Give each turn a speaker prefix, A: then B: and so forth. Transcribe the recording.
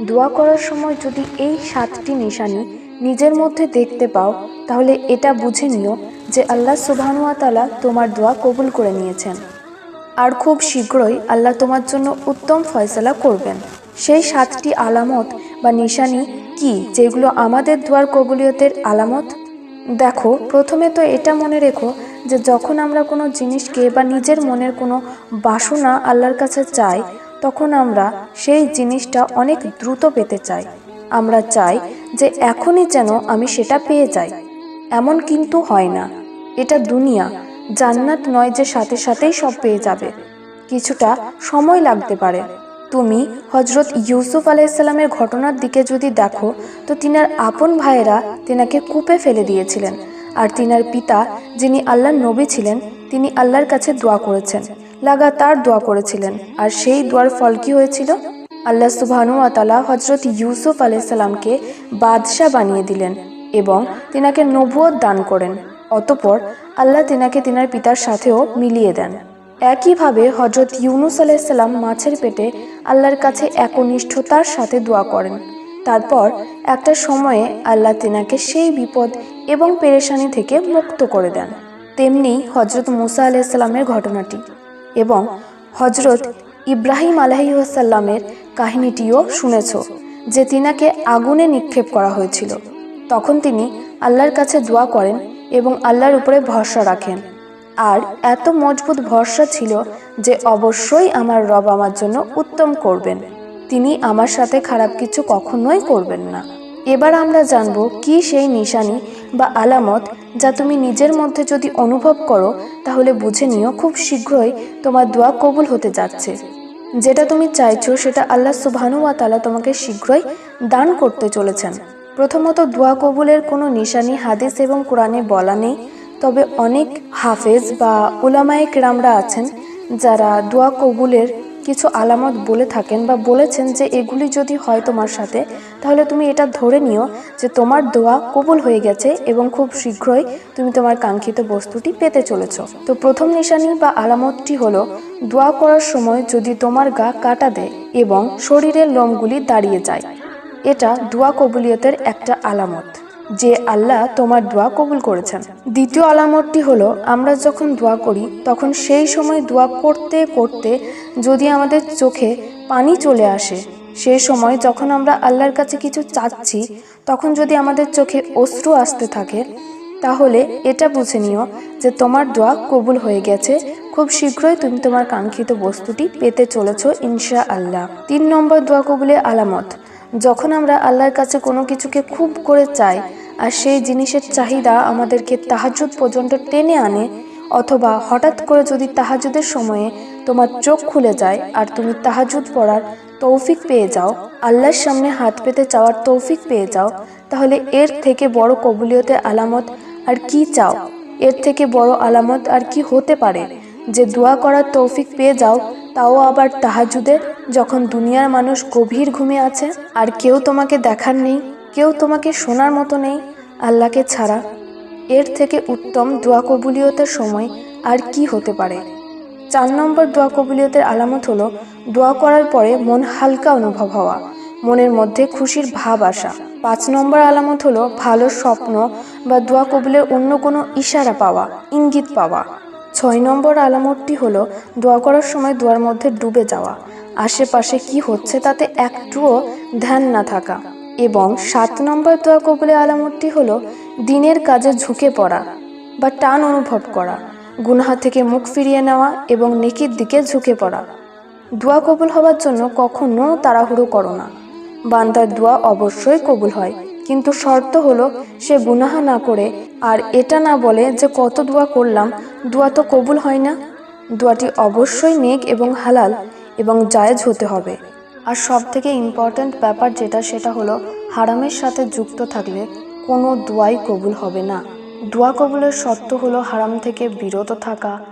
A: দোয়া করার সময় যদি এই সাতটি নিশানি নিজের মধ্যে দেখতে পাও, তাহলে এটা বুঝে নিও যে আল্লাহ সুবহানুয়া তালা তোমার দোয়া কবুল করে নিয়েছেন। আর খুব শীঘ্রই আল্লাহ তোমার জন্য উত্তম ফয়সালা করবেন। সেই সাতটি আলামত বা নিশানি কি যেগুলো আমাদের দোয়ার কবুলিয়তের আলামত? দেখো, প্রথমে তো এটা মনে রেখো যে যখন আমরা কোনো জিনিসকে বা নিজের মনের কোনো বাসনা আল্লাহর কাছে চাই তখন আমরা সেই জিনিসটা অনেক দ্রুত পেতে চাই। আমরা চাই যে এখনই যেন আমি সেটা পেয়ে যাই। এমন কিন্তু হয় না। এটা দুনিয়া। জান্নাত নয় যে সাথে সাথেই সব পেয়ে যাবে। কিছুটা সময় লাগতে পারে। তুমি হজরত ইউসুফ আলাইসাল্লামের ঘটনার দিকে যদি দেখো, তো তিনার আপন ভাইয়েরা তিনাকে কূপে ফেলে দিয়েছিলেন। আর তিনার পিতা, যিনি আল্লাহর নবী ছিলেন, তিনি আল্লাহর কাছে দোয়া করেছেন। লাগাতার দোয়া করেছিলেন। আর সেই দোয়ার ফল কি হয়েছিল? আল্লাহ সুবহানু আতালা হজরত ইউসুফ আলাইসাল্লামকে বাদশাহ বানিয়ে দিলেন এবং তিনাকে নবুয়ত দান করেন। অতপর আল্লাহ তিনাকে তিনার পিতার সাথেও মিলিয়ে দেন। একইভাবে হজরত ইউনুস আলাইসাল্লাম মাছের পেটে আল্লাহর কাছে একনিষ্ঠতার সাথে দোয়া করেন। তারপর একটা সময়ে আল্লাহ তিনাকে সেই বিপদ এবং পেরেশানি থেকে মুক্ত করে দেন। তেমনি হজরত মুসা আলাইসাল্লামের ঘটনাটি এবং হজরত ইব্রাহিম আলহিউসাল্লামের কাহিনীটিও শুনেছ, যে তিনাকে আগুনে নিক্ষেপ করা হয়েছিল। তখন তিনি আল্লাহর কাছে দোয়া করেন এবং আল্লাহর উপরে ভরসা রাখেন। আর এত মজবুত ভরসা ছিল যে অবশ্যই আমার রব আমার জন্য উত্তম করবেন। তিনি আমার সাথে খারাপ কিছু কখনোই করবেন না। এবার আমরা জানব কি সেই নিশানি বা আলামত যা তুমি নিজের মধ্যে যদি অনুভব করো, তাহলে বুঝে নিও খুব শীঘ্রই তোমার দোয়া কবুল হতে যাচ্ছে। যেটা তুমি চাইছো, সেটা আল্লাহ ওয়া তাআলা তোমাকে শীঘ্রই দান করতে চলেছেন। প্রথমত, দোয়া কবুলের কোনো নিশানি হাদিস এবং কোরআনে বলা নেই। তবে অনেক হাফেজ বা উলামায়ে কেরামরা আছেন যারা দোয়া কবুলের কিছু আলামত বলে থাকেন বা বলেছেন যে এগুলি যদি হয় তোমার সাথে, তাহলে তুমি এটা ধরে নিও যে তোমার দোয়া কবুল হয়ে গেছে এবং খুব শীঘ্রই তুমি তোমার কাঙ্ক্ষিত বস্তুটি পেতে চলেছ। তো প্রথম নিশানি বা আলামতটি হলো, দোয়া করার সময় যদি তোমার গা কাটা দেয় এবং শরীরের লোমগুলি দাঁড়িয়ে যায়। এটা দোয়া কবুলিয়তের একটা আলামত। যে আল্লাহ তোমার দোয়া কবুল করেছেন। দ্বিতীয় আলামতটি হলো, আমরা যখন দোয়া করি, তখন সেই সময় দোয়া করতে করতে যদি আমাদের চোখে পানি চলে আসে, সেই সময় যখন আমরা আল্লাহর কাছে কিছু চাচ্ছি, তখন যদি আমাদের চোখে অশ্রু আসতে থাকে, তাহলে এটা বুঝে নিও যে তোমার দোয়া কবুল হয়ে গেছে। খুব শীঘ্রই তুমি তোমার কাঙ্ক্ষিত বস্তুটি পেতে চলেছ ইনশা আল্লাহ তিন নম্বর দোয়া কবুলের আলামত, যখন আমরা আল্লাহর কাছে কোনো কিছুকে খুব করে চাই আর সেই জিনিসের চাহিদা আমাদেরকে তাহাজুদ পর্যন্ত টেনে আনে, অথবা হঠাৎ করে যদি তাহাজুদের সময়ে তোমার চোখ খুলে যায় আর তুমি তাহাজুদ পড়ার তৌফিক পেয়ে যাও, আল্লাহর সামনে হাত পেতে চাওয়ার তৌফিক পেয়ে যাও, তাহলে এর থেকে বড় কবুলিয়তের আলামত আর কি চাও? এর থেকে বড় আলামত আর কি হতে পারে? যে দোয়া করার তৌফিক পেয়ে যাও, তাও আবার তাহাজুদে যখন দুনিয়ার মানুষ গভীর ঘুমে আছে আর কেউ তোমাকে দেখার নেই, কেউ তোমাকে শোনার মতো নেই। আল্লাহকে ছাড়া। এর থেকে উত্তম দোয়া কবুলিয়তের সময় আর কি হতে পারে? চার নম্বর দোয়া কবুলিয়তের আলামত হলো, দোয়া করার পরে মন হালকা অনুভব হওয়া, মনের মধ্যে খুশির ভাব আসা। পাঁচ নম্বর আলামত হলো, ভালো স্বপ্ন বা দোয়া কবুলের অন্য কোনো ইশারা পাওয়া, ইঙ্গিত পাওয়া। ছয় নম্বর আলামতটি হলো, দোয়া করার সময় দোয়ার মধ্যে ডুবে যাওয়া, আশেপাশে কি হচ্ছে তাতে একটুও ধ্যান না থাকা। এবং সাত নম্বর দোয়া কবুলের আলামতটি হলো দিনের কাজে ঝুঁকে পড়া বা টান অনুভব করা, গুনাহা থেকে মুখ ফিরিয়ে নেওয়া এবং নেকির দিকে ঝুঁকে পড়া। দোয়া কবুল হওয়ার জন্য কখনো তাড়াহুড়ো করো না। বান্দার দোয়া অবশ্যই কবুল হয়, কিন্তু শর্ত হলো সে গুনাহা না করে আর এটা না বলে যে কত দোয়া করলাম, দোয়া তো কবুল হয় না। দোয়াটি অবশ্যই নেক এবং হালাল এবং জায়েজ হতে হবে। আর সব থেকে ইম্পর্ট্যান্ট ব্যাপার যেটা, সেটা হলো হারামের সাথে যুক্ত থাকলে কোনো দোয়াই কবুল হবে না। দোয়া কবুলের শর্ত হলো হারাম থেকে বিরত থাকা